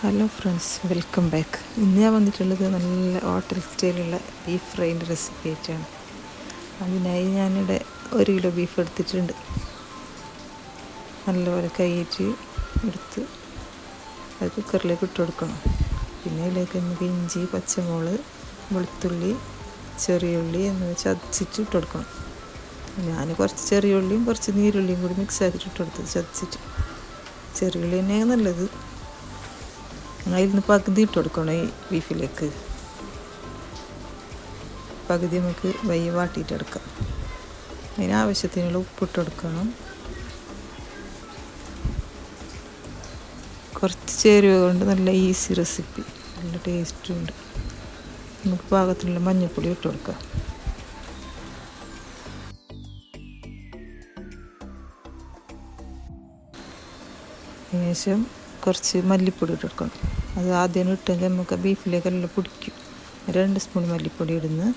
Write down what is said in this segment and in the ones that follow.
Hello friends welcome back ഇന്ന് ഞാൻ വന്നിട്ടുള്ളത് നല്ല ഹോട്ടൽ സ്റ്റൈലുള്ള ബീഫ് ഫ്രൈന്റെ റെസിപ്പി ആയിട്ടാണ്. അതിനായി ഞാനിവിടെ ഒരു കിലോ ബീഫ് എടുത്തിട്ടുണ്ട്. നല്ലപോലെ കൈയിട്ട് എടുത്ത് അത് കുക്കറിലേക്ക് ഇട്ട് കൊടുക്കണം. പിന്നെ ഇതിലേക്ക് നമുക്ക് ഇഞ്ചി പച്ചമുളക് വെളുത്തുള്ളി ചെറിയ ഉള്ളി എന്നിവ ചതച്ചിട്ട് ഇട്ട് കൊടുക്കണം. ഞാൻ കുറച്ച് ചെറിയ ഉള്ളിയും കുറച്ച് നീരുള്ളിയും കൂടി മിക്സ് ആക്കിയിട്ട് ഇട്ട് കൊടുത്തത് ചതച്ചിട്ട്. ചെറിയ ഉള്ളി തന്നെയാണ് നല്ലത്. നിന്ന് പകുതി ഇട്ട് കൊടുക്കണം ഈ ബീഫിലേക്ക്. പകുതി നമുക്ക് വയ്യ വാട്ടിയിട്ടെടുക്കാം അതിനാവശ്യത്തിനുള്ള ഉപ്പിട്ട് കൊടുക്കണം. കുറച്ച് ചേരുവ കൊണ്ട് നല്ല ഈസി റെസിപ്പി. നല്ല ടേസ്റ്റും ഉണ്ട്. നമുക്ക് പാകത്തിനുള്ള മഞ്ഞൾപ്പൊടി ഇട്ട് കൊടുക്കാം. ശേഷം കുറച്ച് മല്ലിപ്പൊടി ഇട്ട് കൊടുക്കണം. അത് ആദ്യം ഇട്ടെങ്കിൽ നമുക്ക് ബീഫിലേക്കെല്ലാം പൊടിക്കും. രണ്ട് സ്പൂൺ മല്ലിപ്പൊടി ഇടുന്നു.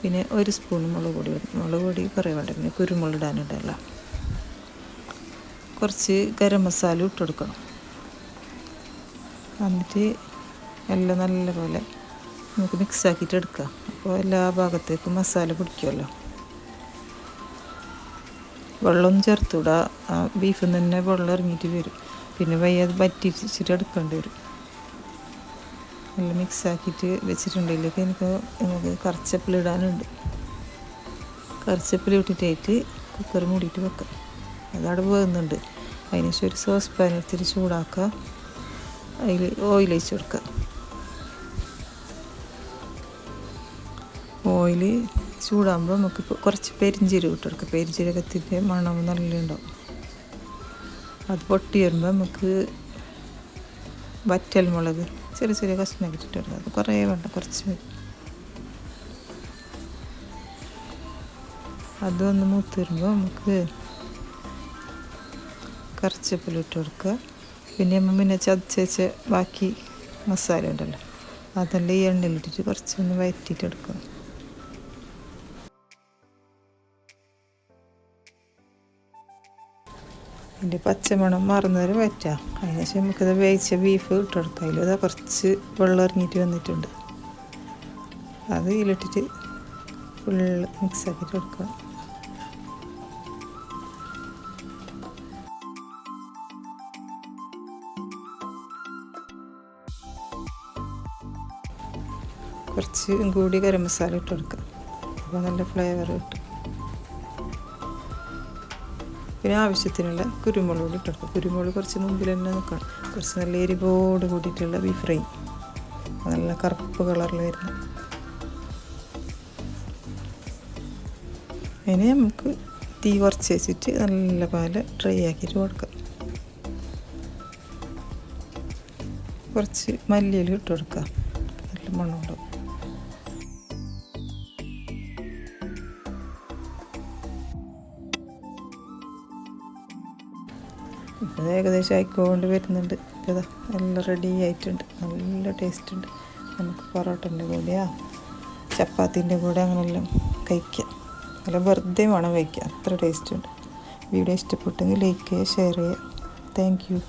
പിന്നെ ഒരു സ്പൂൺ മുളക് പൊടി ഇടുന്നു. മുളക് പൊടി കുറേ വേണ്ട. പിന്നെ കുരുമുളക് ഇടാനുണ്ടല്ല കുറച്ച് ഗരം മസാല ഇട്ട് കൊടുക്കണം. എന്നിട്ട് എല്ലാം നല്ലപോലെ നമുക്ക് മിക്സ് ആക്കിയിട്ട് എടുക്കാം. അപ്പോൾ എല്ലാ ഭാഗത്തേക്കും മസാല പിടിക്കുമല്ലോ. വെള്ളം ചേർത്തുകൂടാ ആ ബീഫിൽ നിന്ന് തന്നെ വെള്ളം ഇറങ്ങിയിട്ട് വരും. പിന്നെ വയ്യ അത് വറ്റിച്ചിട്ട് എടുക്കേണ്ടി വരും. നല്ല മിക്സ് ആക്കിയിട്ട് വെച്ചിട്ടുണ്ടെങ്കിലേക്ക് എനിക്ക് നമുക്ക് കറിച്ചപ്പിൽ ഇടാനുണ്ട്. കറിച്ചപ്പിൽ ഇട്ടിട്ടായിട്ട് കുക്കർ മൂടിയിട്ട് വെക്കാം. അതവിടെ വേകുന്നുണ്ട് അതിനുശേഷം ഒരു സോസ് പാൻ എടുത്തിട്ട് ചൂടാക്കുക. അതിൽ ഓയിൽ ഒഴിച്ച് കൊടുക്കുക. ഓയിൽ ചൂടാകുമ്പോൾ നമുക്ക് കുറച്ച് പെരിഞ്ചീരകം ഇട്ട് കൊടുക്കുക പെരിഞ്ചീരകത്തിന്റെ മണം നല്ല ഉണ്ടാവും. അത് പൊട്ടി വരുമ്പോൾ നമുക്ക് വറ്റൽ മുളക് ചെറിയ ചെറിയ കഷ്ണം ഇട്ടിട്ടുണ്ട് അത് കുറേ വേണ്ട കുറച്ച് അതൊന്ന് മൂത്ത് വരുമ്പോൾ നമുക്ക് കറിച്ചപ്പിൽ ഇട്ട് കൊടുക്കുക. പിന്നെ നമ്മൾ പിന്നെ ചതച്ചേച്ച ബാക്കി മസാല ഉണ്ടല്ലോ അതെല്ലാം ഈ എണ്ണയിലിട്ടിട്ട് കുറച്ചൊന്ന് വയറ്റിയിട്ട് എടുക്കുക. അതിന്റെ പച്ചമണം മറന്നവരെ വറ്റാം. അതിനുശേഷം നമുക്കത് വേവിച്ച ബീഫ് ഇട്ടെടുക്കാം അതിൽ അതാ കുറച്ച് വെള്ളം ഇറങ്ങിയിട്ട് വന്നിട്ടുണ്ട്. അത് ഇതിലിട്ടിട്ട് മിക്സ് ആക്കിയിട്ട് എടുക്കുക. കുറച്ച് കൂടി ഗരം മസാല ഇട്ട് കൊടുക്കുക അപ്പോൾ നല്ല ഫ്ലേവർ കിട്ടും. പിന്നെ ആവശ്യത്തിനുള്ള കുരുമുളക് കൂടി ഇട്ടെടുക്കും കുരുമുളക് കുറച്ച് മുമ്പിൽ തന്നെ നിൽക്കണം കുറച്ച് നല്ല എരിവോട് കൂടിയിട്ടുള്ള ബീഫ് ഫ്രൈ നല്ല കറുപ്പ് കളറിൽ വരുന്നു. അതിനെ നമുക്ക് തീ കുറച്ച് വെച്ചിട്ട് നല്ല പോലെ ഡ്രൈ ആക്കിയിട്ട് കൊടുക്കാം. കുറച്ച് മല്ലിയിൽ ഇട്ട് കൊടുക്കാം നല്ല മണമുണ്ടാവും. ഇപ്പോൾ ഏകദേശം ആയിക്കൊണ്ട് വരുന്നുണ്ട്. ഇതാ എല്ലാം റെഡി ആയിട്ടുണ്ട്. നല്ല ടേസ്റ്റ് ഉണ്ട്. നമുക്ക് പൊറോട്ടന്റെ കൂടെയാ ചപ്പാത്തിന്റെ കൂടെ അങ്ങനെല്ലാം കഴിക്കാം. നല്ല വെറുതെ വേണം കഴിക്കാം അത്ര ടേസ്റ്റ് ഉണ്ട്. വീഡിയോ ഇഷ്ടപ്പെട്ടെങ്കിൽ ലൈക്ക് ചെയ്യുക ഷെയർ ചെയ്യുക. Thank you